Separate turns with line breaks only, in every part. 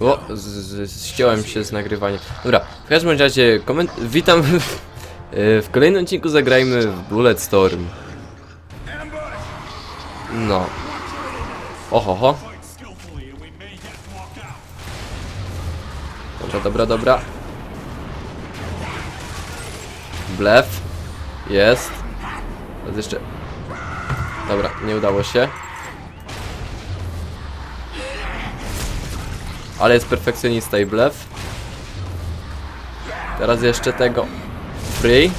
O, z, ściąłem się z nagrywania. Dobra, w każdym razie koment... witam w, w kolejnym odcinku zagrajmy w Bulletstorm. No. Oho, ho. Dobra, dobra, dobra. Blef. Jest. Teraz jeszcze... Dobra, nie udało się. Ale jest perfekcjonista i blef. Teraz jeszcze tego. Free.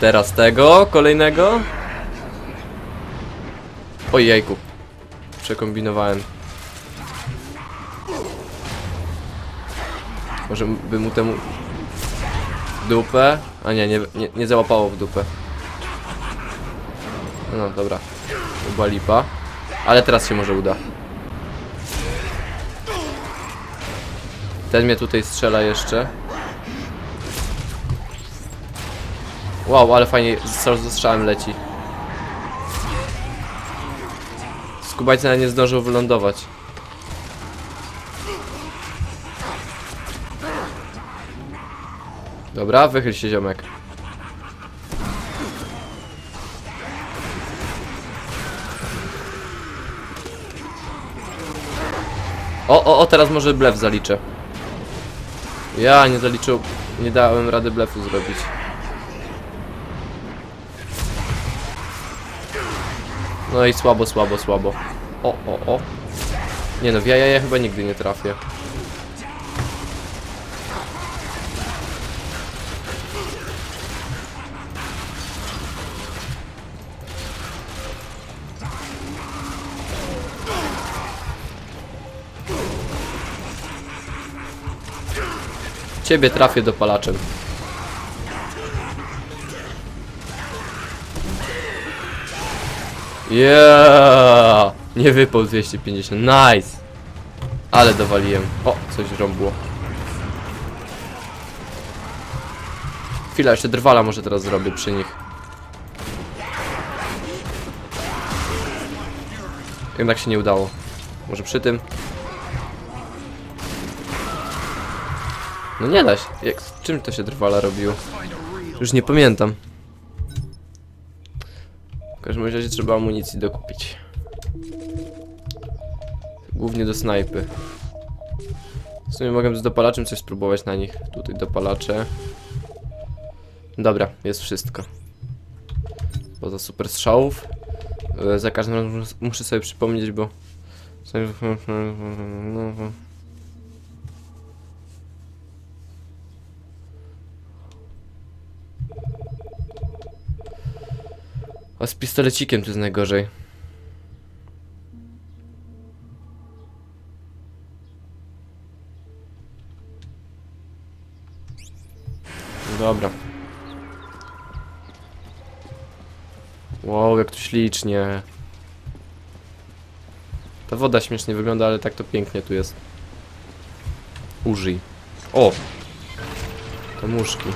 Teraz tego, kolejnego. Ojejku. Przekombinowałem. Może by mu temu w dupę? A nie, nie, nie, nie załapało w dupę. No dobra. To lipa. Ale teraz się może uda. Ten mnie tutaj strzela jeszcze. Wow, ale fajnie ze strzałem leci. Skubajce nawet nie zdążył wylądować. Dobra, wychyl się ziomek. O, o, o, teraz może blef zaliczę. Ja nie zaliczył, nie dałem rady blefu zrobić. No i słabo, słabo, słabo. O, o, o. Nie no, w jaja ja chyba nigdy nie trafię. Ciebie trafię dopalaczem. Yeah! Nie wypał 250. Nice! Ale dowaliłem. O, coś rąbło. Chwila, jeszcze drwala może teraz zrobię przy nich. Jednak się nie udało. Może przy tym? No nie da się. Jak, z czym to się drwala robiło? Już nie pamiętam. W każdym razie trzeba amunicji dokupić. Głównie do snajpy. W sumie mogę z dopalaczem coś spróbować na nich. Tutaj dopalacze. Dobra, jest wszystko. Poza super strzałów. E, Za każdym razem mus- muszę sobie przypomnieć, bo... A z pistolecikiem to jest najgorzej. Dobra. Wow, jak tu ślicznie. Ta woda śmiesznie wygląda, ale tak to pięknie tu jest. Użyj. O! Te muszki.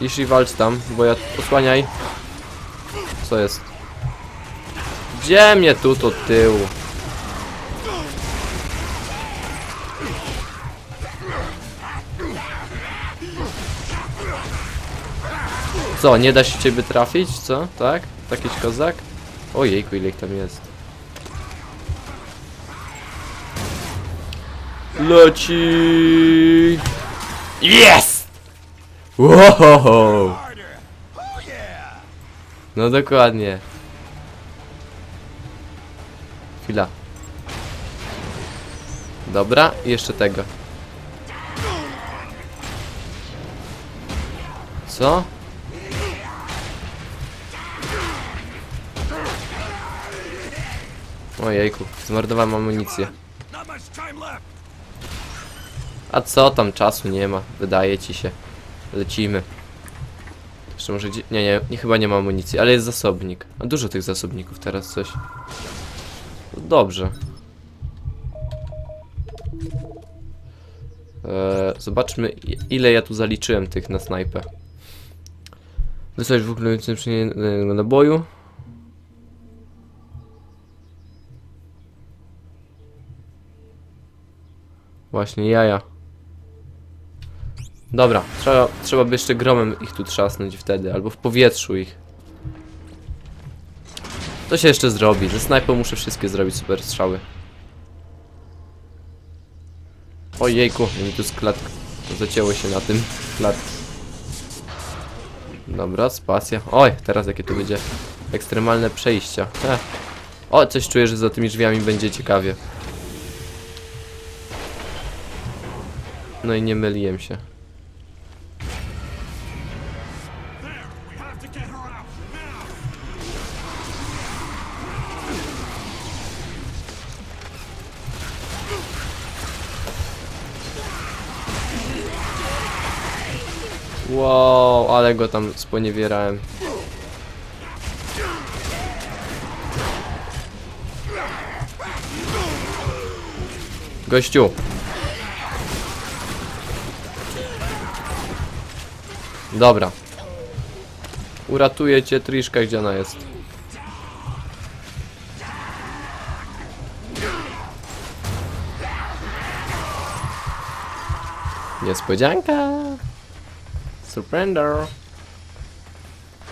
Ishi walcz tam, bo ja... Osłaniaj. Co jest? Gdzie mnie tu to tyłu? Co, nie da się ciebie trafić, co? Tak? Takiś kozak? Ojejku, ile ich tam jest. Leci! Jest! Wow! No dokładnie. Chwila. Dobra, i jeszcze tego. Co? Ojejku, zmarnowałem amunicję. A co tam czasu nie ma, wydaje ci się. Lecimy. Jeszcze może gdzie... Nie, nie, nie, chyba nie ma amunicji, ale jest zasobnik. A dużo tych zasobników teraz coś. No Dobrze. Eee, zobaczmy ile ja tu zaliczyłem tych na snajpę. Wysłać dwóch lubiących przyjemnego naboju. Właśnie, jaja. Dobra, trzeba, trzeba by jeszcze gromem ich tu trzasnąć wtedy, albo w powietrzu ich. To się jeszcze zrobi. Ze snajpą muszę wszystkie zrobić super strzały. Ojejku, mi tu z klatki. Zacięło się na tym klatki. Dobra, spacja. Oj, teraz jakie tu będzie ekstremalne przejścia. Heh. O, coś czuję, że za tymi drzwiami będzie ciekawie. No i nie myliłem się. Ale go tam sponiewierałem. Gościu. Dobra. Uratuję cię, Triszka, gdzie ona jest? Niespodzianka. Surrender.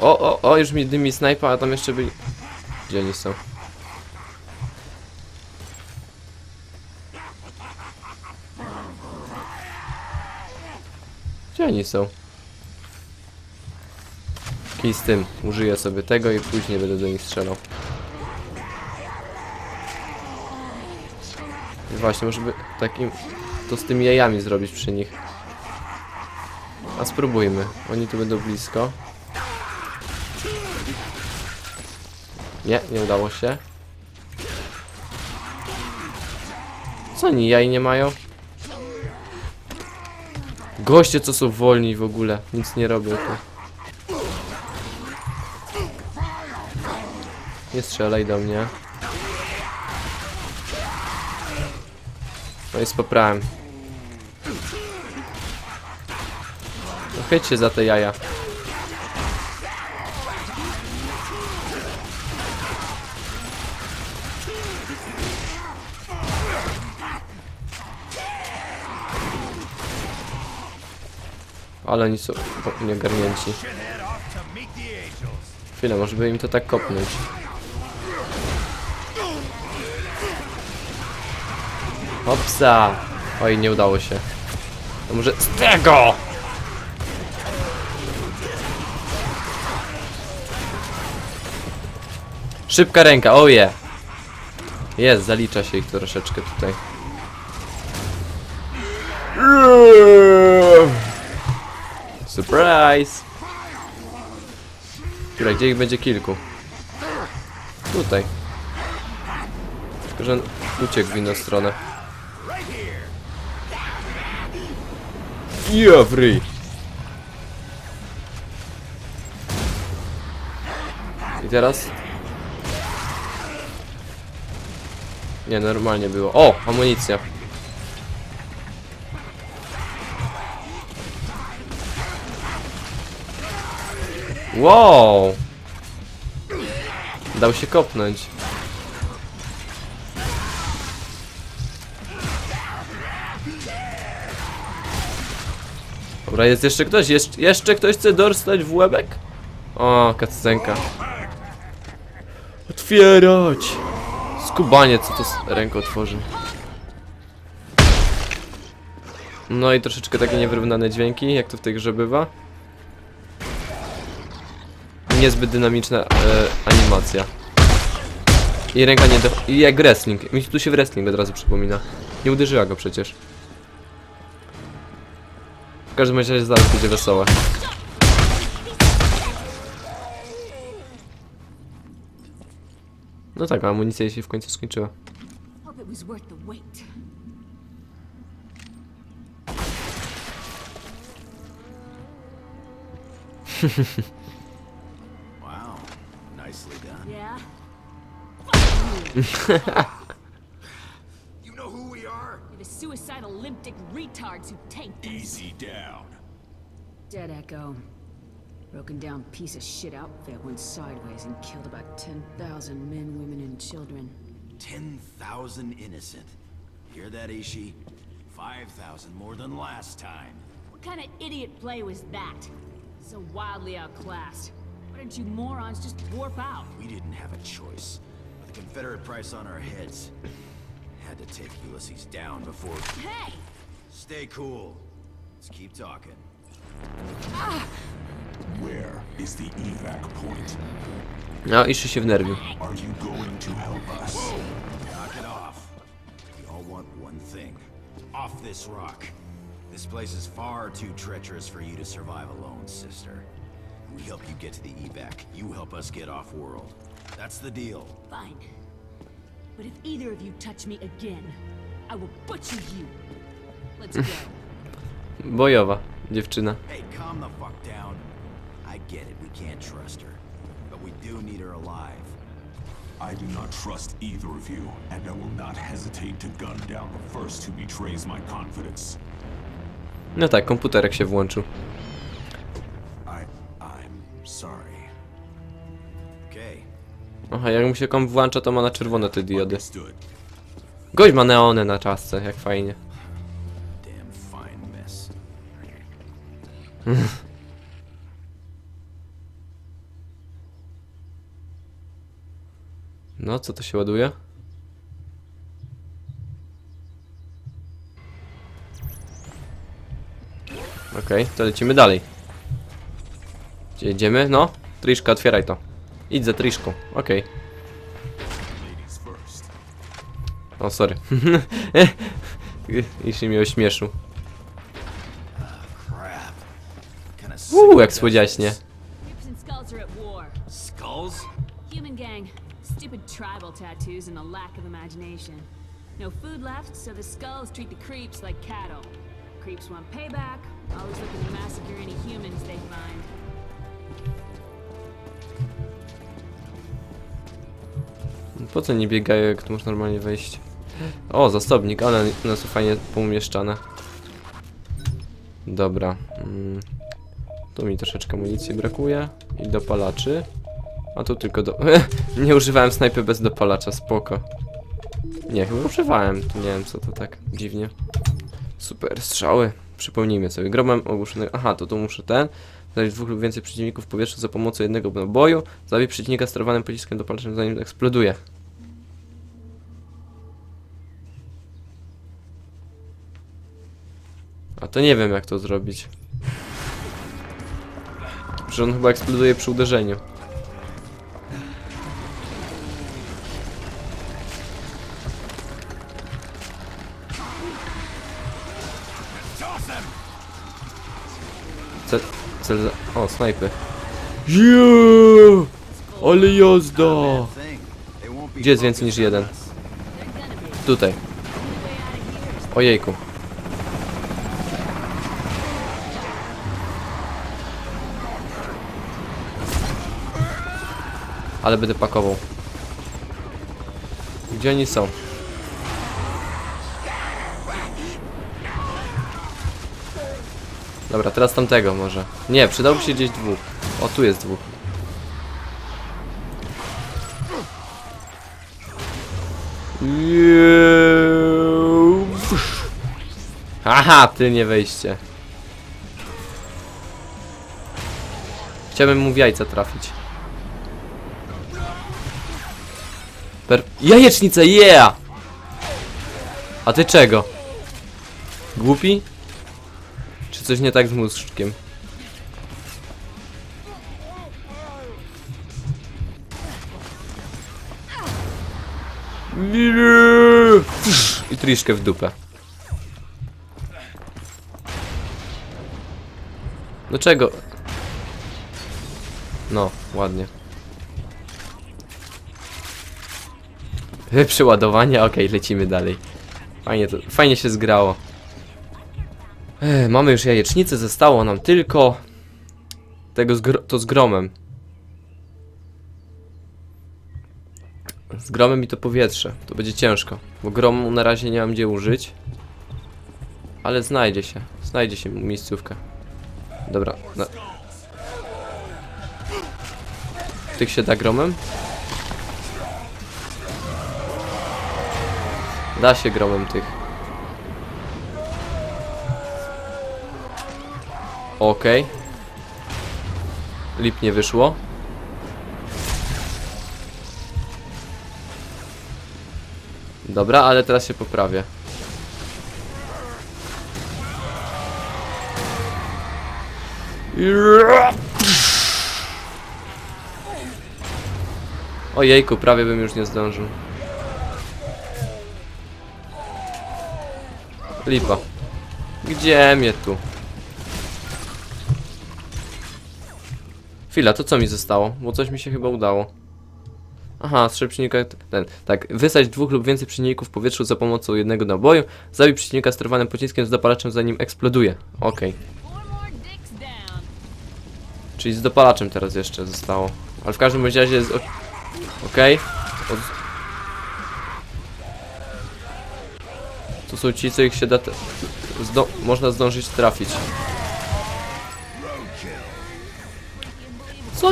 O, o, o, już mi dymi snajpa, a tam jeszcze byli... Gdzie oni są? Gdzie oni są? Kij z tym. Użyję sobie tego i później będę do nich strzelał. I właśnie, może by takim... To z tymi jajami zrobić przy nich. Spróbujmy. Oni tu będą blisko. Nie, nie udało się. Co oni jaj nie mają? Goście co są wolni w ogóle. Nic nie robią tu. Nie strzelaj do mnie. No i spoprałem. Chyć się za te jaja. Ale oni są
angels.
Chwilę, może by im to tak kopnąć. Hopsa! Oj, nie udało się. To może z tego! Szybka ręka, oje! Jest, zalicza się ich troszeczkę tutaj. Surprise! Które, gdzie ich będzie kilku? Tutaj. Tylko, że uciekł w inną stronę. Yeah, free. I teraz? Nie, normalnie było. O, amunicja. Wow! Dał się kopnąć. Dobra, jest jeszcze ktoś? Jeszcze, jeszcze ktoś chce dostać w łebek? O, kaccenka. Otwierać! Skubanie, co to z ręką tworzy. No i troszeczkę takie niewyrównane dźwięki, jak to w tej grze bywa. Niezbyt dynamiczna e, animacja. I ręka nie do... I jak wrestling. Mi tu się wrestling od razu przypomina. Nie uderzyła go przecież. W każdym razie zaraz będzie wesołe. No tak, a amunicja się w końcu skończyła.
Wow, nicely done.
Yeah?
You know who we are?
You're the suicidal limpdick retards who tanked us.
Easy down.
Dead Echo. Broken down piece of shit outfit went sideways and killed about 10,000 men, women, and children.
10,000 innocent. Hear that, Ishi? 5,000 more than last time.
What kind of idiot play was that? So wildly outclassed. Why didn't you morons just warp out?
We didn't have a choice. With the Confederate price on our heads, had to take Ulysses down before...
Hey!
Stay cool. Let's keep talking. Ah!
Where is the evac point?
No, Iszy się wnerwił.
Are you going to help us?
Knock it off. We all want one thing. Off this rock. This place is far too treacherous for you to survive alone, sister. We help you get to the evac. You help us get off-world. That's the deal.
Fine. But if either of you touch me again, I will butcher you. Let's go.
Bojowa dziewczyna.
Hey, calm the fuck down. I get it, we can't trust her. But we do need her alive.
I do not trust either of you, and I will not hesitate to gun down the first who betrays my confidence.
No tak, komputerek się włączył.
I... I'm sorry.
Okay.
Aha, jak mu się kom włącza, to ma na czerwone te diody.
Understood.
Gość ma neony na czasce, jak fajnie.
Damn fine mess.
No, co to się ładuje? Okej, to lecimy dalej. Gdzie jedziemy? No, Triszka, otwieraj to. Idź za Triszką, okej.
First.
O, sorry. Jeśli mnie ośmieszył. Uuu, jak słodziaśnie.
Tattoos and a lack of imagination. No food left, so the skulls treat the creeps like cattle. Creeps want payback, always looking to massacre any humans they find.
Po co nie biegają, jak tu można normalnie wejść? O, zasobnik, ale one są fajnie poumieszczane. Dobra. Mm. Tu mi troszeczkę amunicji brakuje. I dopalaczy. A tu tylko do... nie używałem snajpy bez dopalacza, spoko. Nie, chyba używałem. Nie wiem, co to tak dziwnie. Super, strzały. Przypomnijmy sobie. Gromem ogłuszonego... Aha, to tu muszę ten. Znaleźć dwóch lub więcej przeciwników w powietrzu za pomocą jednego naboju. Zabij przeciwnika sterowanym pociskiem dopalaczem zanim eksploduje. A to nie wiem jak to zrobić. Że on chyba eksploduje przy uderzeniu. Cel. O, snajpy. Yeah! Ale jazda! Gdzie jest więcej niż jeden? Tutaj. Ojejku. Ale będę pakował. Gdzie oni są? Dobra, teraz tamtego może. Nie, przydałoby się gdzieś dwóch. O, tu jest dwóch. Haha, ty nie wejście. Chciałbym mu w jajca trafić. Per... Jajecznicę, yeah! A ty czego? Głupi? Coś nie tak z mózgiem? I triszkę w dupę. Do czego? No, ładnie. Przeładowanie, okej, lecimy dalej. Fajnie, to, fajnie się zgrało. Ech, mamy już jajecznicę, zostało nam tylko tego z to z gromem. Z gromem i to powietrze. To będzie ciężko, bo gromu na razie nie mam gdzie użyć. Ale znajdzie się, znajdzie się miejscówka. Dobra. Tych się da gromem? Da się gromem tych. Okej. Lip nie wyszło. Dobra, ale teraz się poprawię. Ojejku, prawie bym już nie zdążył. Lipa. Gdzie mnie tu? Chwila, to co mi zostało? Bo coś mi się chyba udało. Aha, strzel przeciwnika ten. Tak, wysać dwóch lub więcej przeciwników w powietrzu za pomocą jednego naboju. Zabij przeciwnika sterowanym pociskiem z dopalaczem zanim eksploduje. Okej. Czyli z dopalaczem teraz jeszcze zostało. Ale w każdym razie jest... Okej. To są ci, co ich się da... Zdo... Można zdążyć trafić.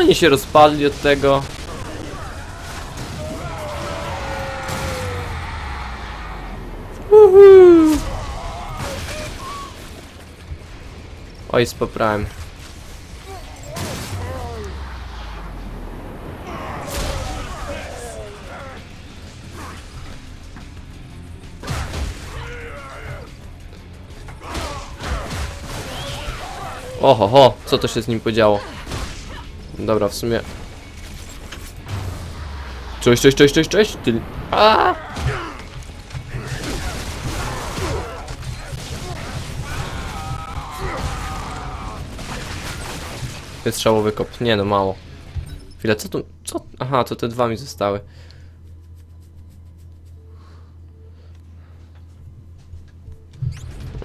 Oni się rozpadli od tego? Uhu. Oj, spoprałem. Oho, ho, co to się z nim podziało? Dobra, w sumie. Cześć, cześć, cześć, cześć, cześć, ty. A! Wystrzałowy kop. Nie no, mało. Chwila, co tu. Co? Aha, to te dwa mi zostały.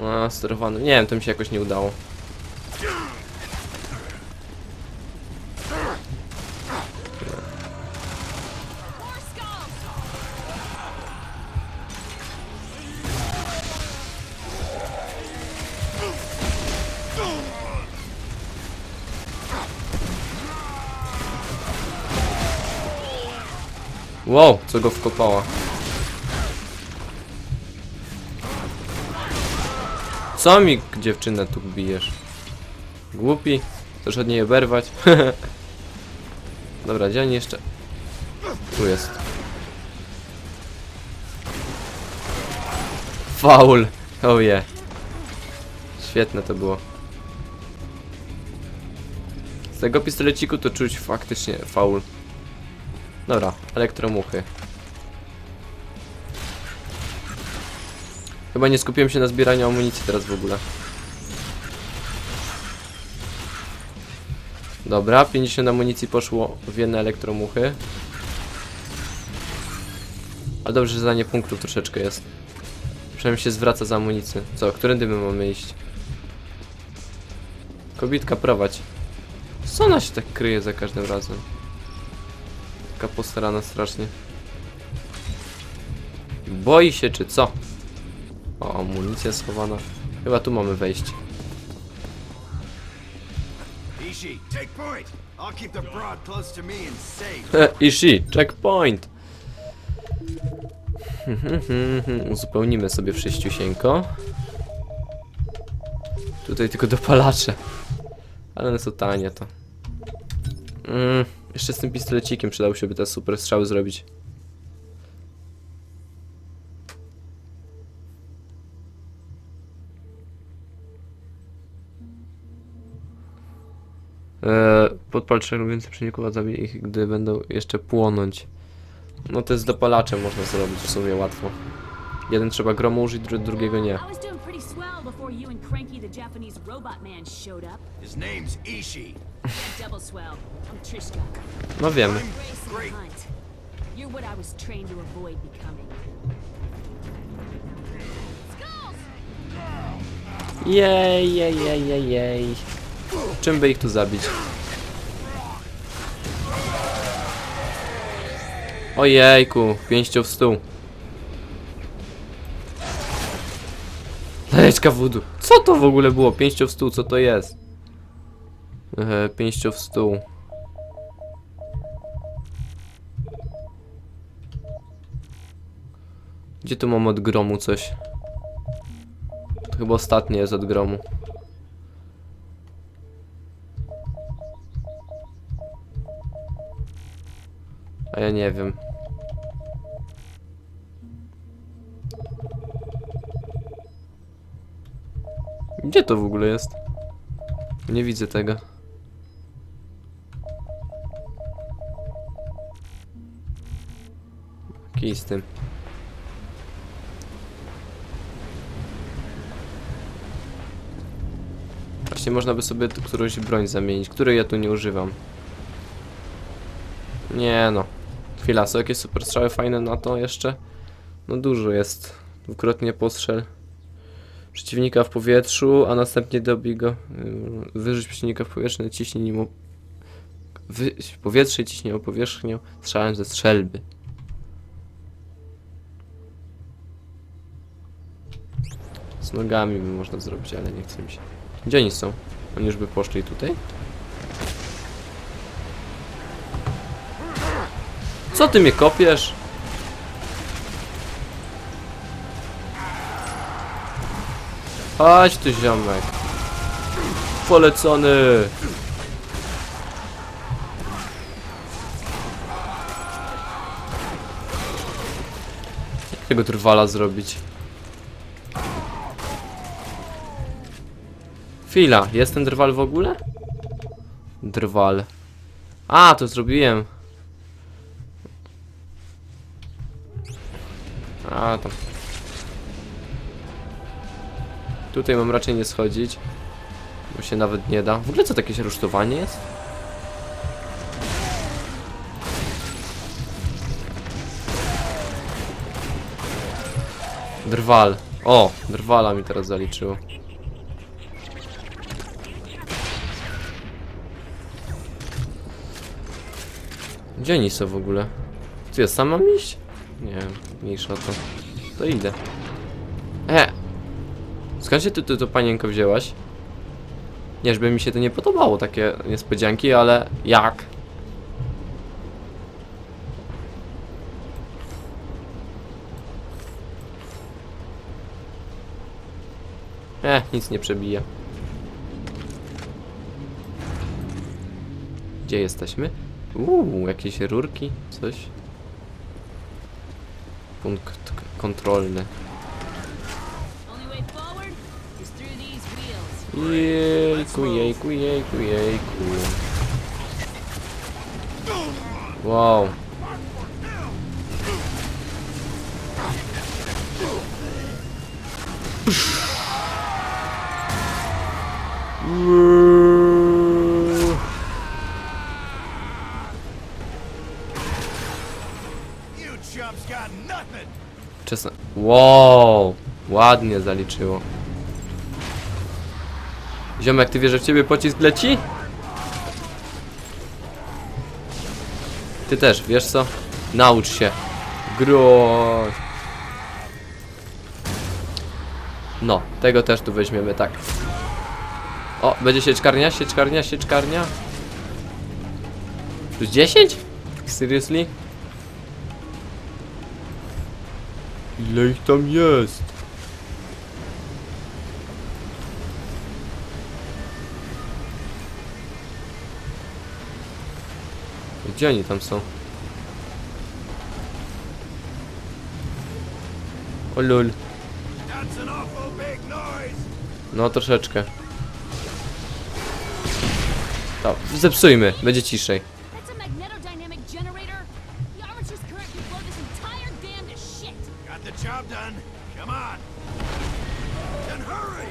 A, sterowany. Nie wiem, to mi się jakoś nie udało. Co go wkopała. Co mi dziewczynę tu bijesz? Głupi? Chcesz od niej oberwać? Dobra, gdzie oni jeszcze? Tu jest. Faul! Oh yeah. Świetne to było. Z tego pistoleciku to czuć faktycznie faul. Dobra, elektromuchy. Chyba nie skupiłem się na zbieraniu amunicji teraz w ogóle. Dobra, 50 amunicji poszło w jedne elektromuchy. Ale dobrze, że zdanie punktów troszeczkę jest. Przynajmniej się zwraca za amunicję. Co, którędy my mamy iść? Kobitka prowadź. Co ona się tak kryje za każdym razem? Taka postarana strasznie. Boi się czy co? O, amunicja schowana. Chyba tu mamy wejście.
Ishi, take point. I'll keep the broad close to me and safe.
Ishi, checkpoint! Uzupełnimy sobie wszyściusieńko. Tutaj tylko dopalacze. Ale one są tanie to. Mm, jeszcze z tym pistolecikiem przydało się by te super strzały zrobić. Podpal trzech więcej przeciwników, a zabij ich, gdy będą jeszcze płonąć. No to jest dopalaczem można zrobić w sumie łatwo. Jeden trzeba gromu użyć, dru drugiego nie.
I was doing pretty swell before you and Cranky the Japanese robot man showed up.
His name's Ishi.
And double swell. I'm Trishka.
No wiemy.
Embrace and hunt. You're what I was trained to avoid becoming. Skulls!
Jej, jej, jej, jej, jej. Czym by ich tu zabić? Ojejku, pięścią w stół. Lejeczka wudu. Co to w ogóle było? Pięścią w stół, co to jest? Ehe, pięścią w stół. Gdzie tu mam od gromu coś? To chyba ostatnie jest od gromu. A ja nie wiem. Gdzie to w ogóle jest? Nie widzę tego. Kij z tym. Właśnie można by sobie tu którąś broń zamienić, której ja tu nie używam. Nie no. Chwila, są jakieś super strzały fajne na to jeszcze? No dużo jest. Dwukrotnie postrzel przeciwnika w powietrzu, a następnie dobij go. Wyrzuć przeciwnika w powietrze, naciśnij nim o... Wy... powietrze i ciśnij o powierzchnię strzałem ze strzelby. Z nogami by można zrobić, ale nie chce mi się. Gdzie oni są? Oni już by poszli tutaj? Co ty mnie kopiesz? Chodź tu ziomek. Polecony. Jak tego trwala zrobić? Chwila, jest ten drwal w ogóle? Drwal. A, to zrobiłem. A, tam. Tutaj mam raczej nie schodzić. Bo się nawet nie da. W ogóle co to jakieś rusztowanie jest? Drwal. O, drwala mi teraz zaliczyło. Gdzie oni są w ogóle? Czy ja sam mam iść? Nie mniejsza to. To idę. E! Skąd się ty to panienko wzięłaś? Nie, żeby mi się to nie podobało, takie niespodzianki, ale jak? E, nic nie przebija. Gdzie jesteśmy? Uuu, jakieś rurki, coś. Punkt kontrolny. Jejku, jejku, jejku, jejku. Wow.
You
Czasem... Wow. Ładnie zaliczyło. Ziomek, ty wiesz, że w ciebie pocisk leci? Ty też, wiesz co? Naucz się. Gro. No, tego też tu weźmiemy, tak. O, będzie sieczkarnia, sieczkarnia, sieczkarnia. Plus 10? Seriously? Ile ich tam jest? Gdzie oni tam są? O lul. No troszeczkę. To, zepsujmy, będzie ciszej.
Done. Come on! Then hurry!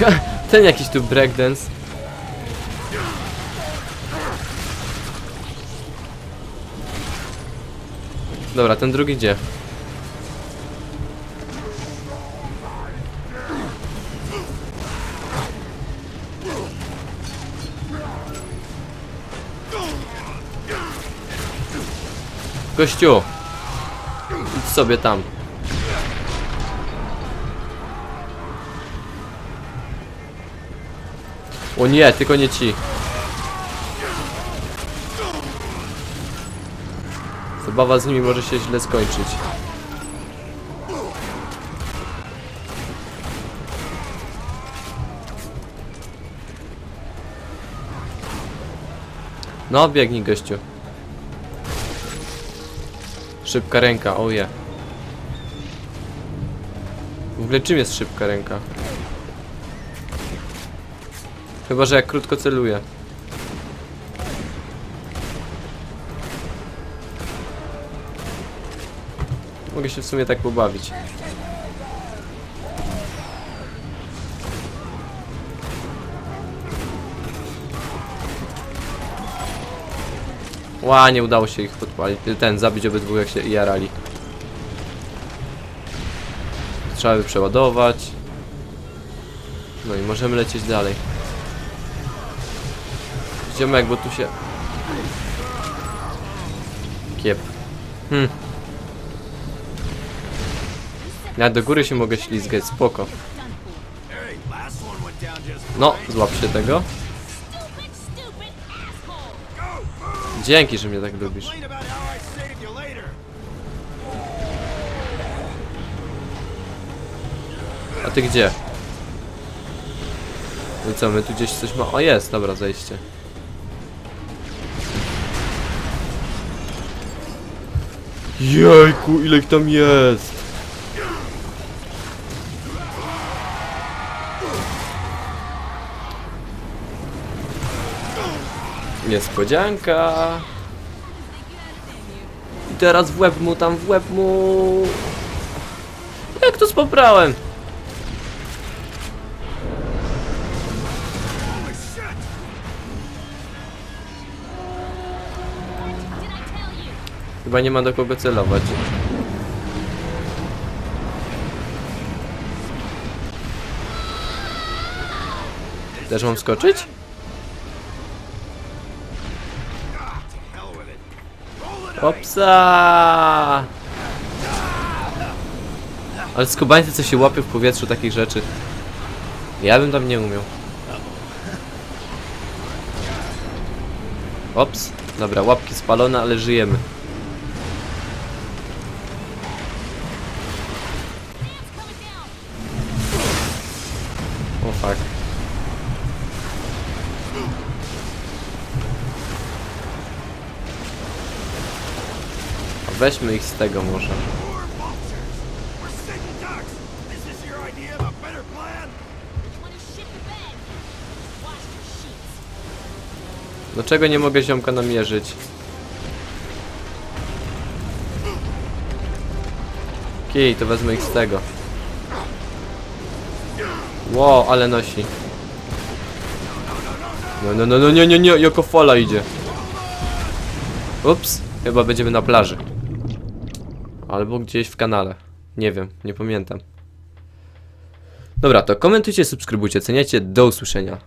Ten jakiś tu breakdance. Dobra, ten drugi gdzie? Gościu! Idź sobie tam. O nie, tylko nie ci. Zabawa z nimi może się źle skończyć. No, biegnij gościu. Szybka ręka, oje. W ogóle czym jest szybka ręka? Chyba, że jak krótko celuję. Mogę się w sumie tak pobawić. Ła, nie udało się ich podpalić. Ten, zabić obydwu jak się jarali. Trzeba by przeładować. No i możemy lecieć dalej. Ziomek, bo tu się... Kiep. Hmm. Ja do góry się mogę ślizgać, spoko. No, złap się tego. Dzięki, że mnie tak lubisz. A ty gdzie? No co, my tu gdzieś coś ma... O, jest, dobra, zejście. Jejku, ile ich tam jest! Niespodzianka! I teraz w łeb mu, tam w łeb mu... Jak to spoprałem? Chyba nie ma do kogo celować. Też mam skoczyć? Opsa! Ale skubańcy co się łapią w powietrzu takich rzeczy. Ja bym tam nie umiał. Ops. Dobra, łapki spalone, ale żyjemy. O fuck.
The bed? Wash your sheets.
Dlaczego nie mogę ziomka namierzyć? Kij, to wezmę ich z tego. Wow, ale nosi. No, no, no, no, nie, nie, nie, jako fala idzie. Ups, chyba będziemy na plaży. Albo gdzieś w kanale. Nie wiem, nie pamiętam. Dobra, to komentujcie, subskrybujcie, ceniacie, do usłyszenia.